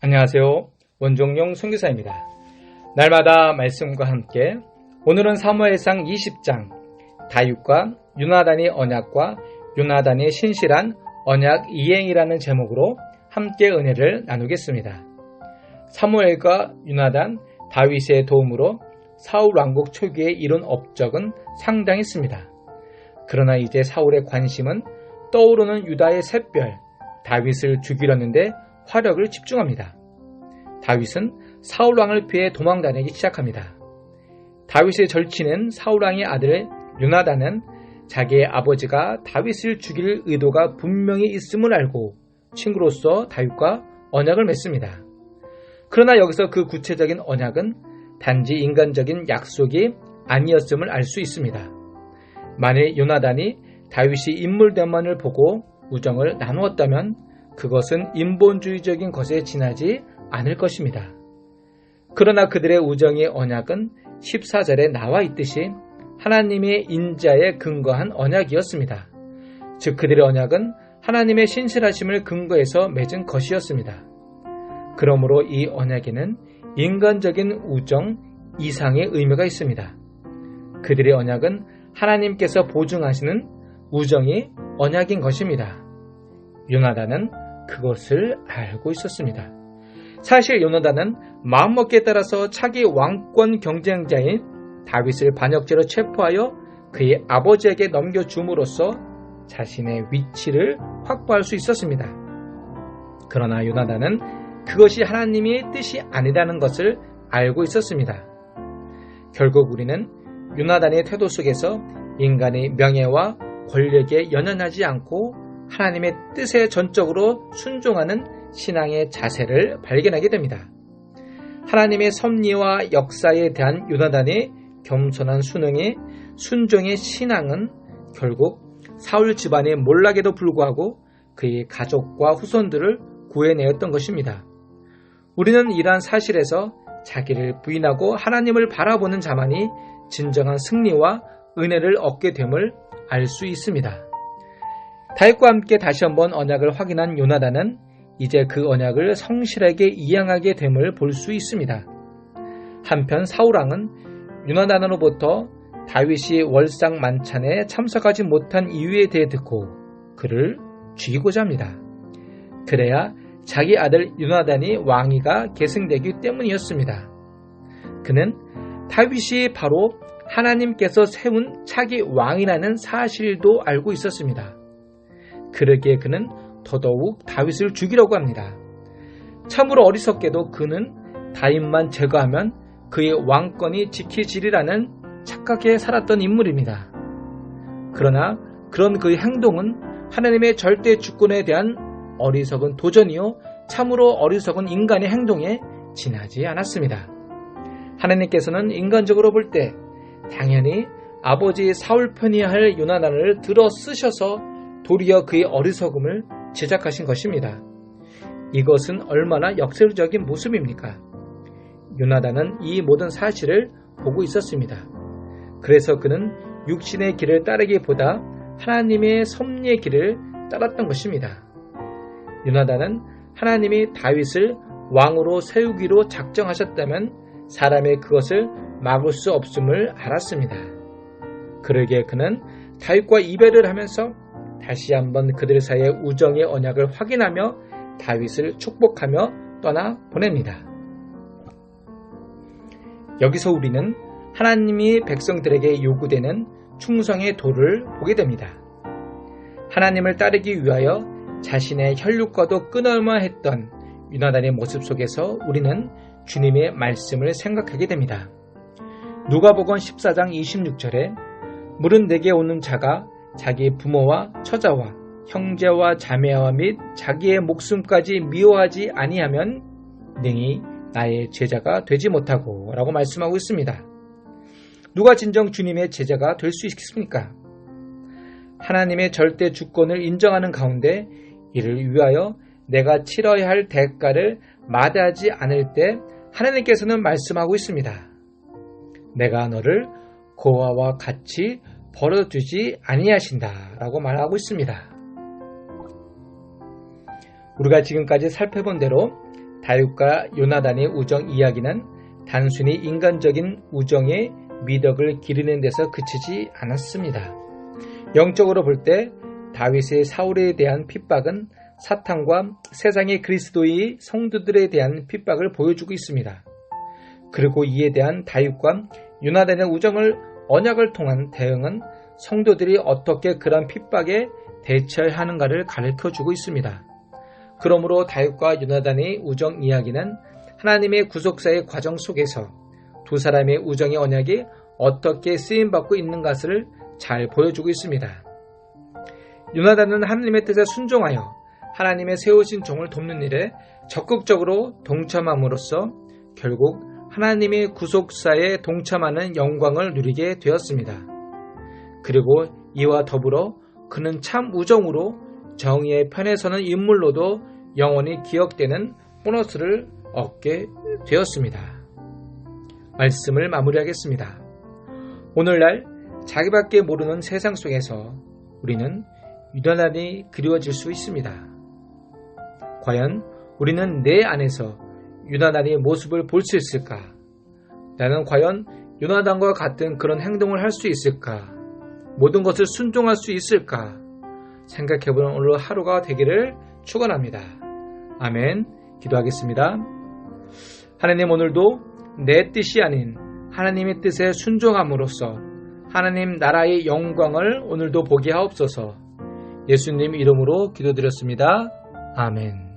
안녕하세요. 원종용 선교사입니다. 날마다 말씀과 함께 오늘은 사무엘상 20장 다윗과 유나단의 언약과 유나단의 신실한 언약 이행이라는 제목으로 함께 은혜를 나누겠습니다. 사무엘과 유나단, 다윗의 도움으로 사울 왕국 초기에 이룬 업적은 상당했습니다. 그러나 이제 사울의 관심은 떠오르는 유다의 샛별, 다윗을 죽이려는데 화력을 집중합니다. 다윗은 사울 왕을 피해 도망 다니기 시작합니다. 다윗의 절친은 사울 왕의 아들 유나단은 자기의 아버지가 다윗을 죽일 의도가 분명히 있음을 알고 친구로서 다윗과 언약을 맺습니다. 그러나 여기서 그 구체적인 언약은 단지 인간적인 약속이 아니었음을 알 수 있습니다. 만일 요나단이 다윗이 인물대만을 보고 우정을 나누었다면 그것은 인본주의적인 것에 지나지 않을 것입니다. 그러나 그들의 우정의 언약은 14절에 나와 있듯이 하나님의 인자에 근거한 언약이었습니다. 즉 그들의 언약은 하나님의 신실하심을 근거해서 맺은 것이었습니다. 그러므로 이 언약에는 인간적인 우정 이상의 의미가 있습니다. 그들의 언약은 하나님께서 보증하시는 우정이 언약인 것입니다. 요나단은 그것을 알고 있었습니다. 사실 요나단은 마음먹기에 따라서 차기 왕권 경쟁자인 다윗을 반역죄로 체포하여 그의 아버지에게 넘겨줌으로써 자신의 위치를 확보할 수 있었습니다. 그러나 요나단은 그것이 하나님의 뜻이 아니라는 것을 알고 있었습니다. 결국 우리는 요나단의 태도 속에서 인간의 명예와 권력에 연연하지 않고 하나님의 뜻에 전적으로 순종하는 신앙의 자세를 발견하게 됩니다. 하나님의 섭리와 역사에 대한 요나단의 겸손한 순응의 순종의 신앙은 결국 사울 집안의 몰락에도 불구하고 그의 가족과 후손들을 구해내었던 것입니다. 우리는 이러한 사실에서 자기를 부인하고 하나님을 바라보는 자만이 진정한 승리와 은혜를 얻게 됨을 알 수 있습니다. 다윗과 함께 다시 한번 언약을 확인한 요나단은 이제 그 언약을 성실하게 이행하게 됨을 볼 수 있습니다. 한편 사울왕은 유나단으로부터 다윗이 월상 만찬에 참석하지 못한 이유에 대해 듣고 그를 죽이고자 합니다. 그래야 자기 아들 유나단이 왕위가 계승되기 때문이었습니다. 그는 다윗이 바로 하나님께서 세운 차기 왕이라는 사실도 알고 있었습니다. 그러기에 그는 더더욱 다윗을 죽이려고 합니다. 참으로 어리석게도 그는 다윗만 제거하면 그의 왕권이 지켜지리라는 착각에 살았던 인물입니다. 그러나 그런 그의 행동은 하나님의 절대 주권에 대한 어리석은 도전이요 참으로 어리석은 인간의 행동에 지나지 않았습니다. 하나님께서는 인간적으로 볼 때 당연히 아버지 사울 편이야 할 요나단을 들어 쓰셔서 도리어 그의 어리석음을 제작하신 것입니다. 이것은 얼마나 역설적인 모습입니까? 요나단은 이 모든 사실을 보고 있었습니다. 그래서 그는 육신의 길을 따르기보다 하나님의 섭리의 길을 따랐던 것입니다. 요나단은 하나님이 다윗을 왕으로 세우기로 작정하셨다면 사람의 그것을 막을 수 없음을 알았습니다. 그러기에 그는 다윗과 이별을 하면서 다시 한번 그들 사이의 우정의 언약을 확인하며 다윗을 축복하며 떠나 보냅니다. 여기서 우리는 하나님이 백성들에게 요구되는 충성의 도를 보게 됩니다. 하나님을 따르기 위하여 자신의 혈육과도 끊어야 했던 유나단의 모습 속에서 우리는 주님의 말씀을 생각하게 됩니다. 누가복음 14장 26절에 물은 내게 오는 자가 자기 부모와 처자와 형제와 자매와 및 자기의 목숨까지 미워하지 아니하면 능히 나의 제자가 되지 못하고 라고 말씀하고 있습니다. 누가 진정 주님의 제자가 될 수 있겠습니까? 하나님의 절대 주권을 인정하는 가운데 이를 위하여 내가 치러야 할 대가를 마다하지 않을 때 하나님께서는 말씀하고 있습니다. 내가 너를 고아와 같이 버려두지 아니하신다라고 말하고 있습니다. 우리가 지금까지 살펴본 대로 다윗과 요나단의 우정 이야기는 단순히 인간적인 우정의 미덕을 기르는 데서 그치지 않았습니다. 영적으로 볼 때 다윗의 사울에 대한 핍박은 사탄과 세상의 그리스도의 성도들에 대한 핍박을 보여주고 있습니다. 그리고 이에 대한 다윗과 유나단의 우정을 언약을 통한 대응은 성도들이 어떻게 그런 핍박에 대처해야 하는가를 가르쳐 주고 있습니다. 그러므로 다윗과 유나단의 우정 이야기는 하나님의 구속사의 과정 속에서 두 사람의 우정의 언약이 어떻게 쓰임받고 있는 것을 잘 보여주고 있습니다. 유나단은 하나님의 뜻에 순종하여 하나님의 세우신 종을 돕는 일에 적극적으로 동참함으로써 결국 하나님의 구속사에 동참하는 영광을 누리게 되었습니다. 그리고 이와 더불어 그는 참 우정으로 정의의 편에 서는 인물로도 영원히 기억되는 보너스를 얻게 되었습니다. 말씀을 마무리하겠습니다. 오늘날 자기밖에 모르는 세상 속에서 우리는 유난하니 그리워질 수 있습니다. 과연 우리는 내 안에서 유나단의 모습을 볼 수 있을까? 나는 과연 유나단과 같은 그런 행동을 할 수 있을까? 모든 것을 순종할 수 있을까? 생각해보는 오늘 하루가 되기를 축원합니다. 아멘. 기도하겠습니다. 하나님 오늘도 내 뜻이 아닌 하나님의 뜻에 순종함으로써 하나님 나라의 영광을 오늘도 보게 하옵소서. 예수님 이름으로 기도드렸습니다. 아멘.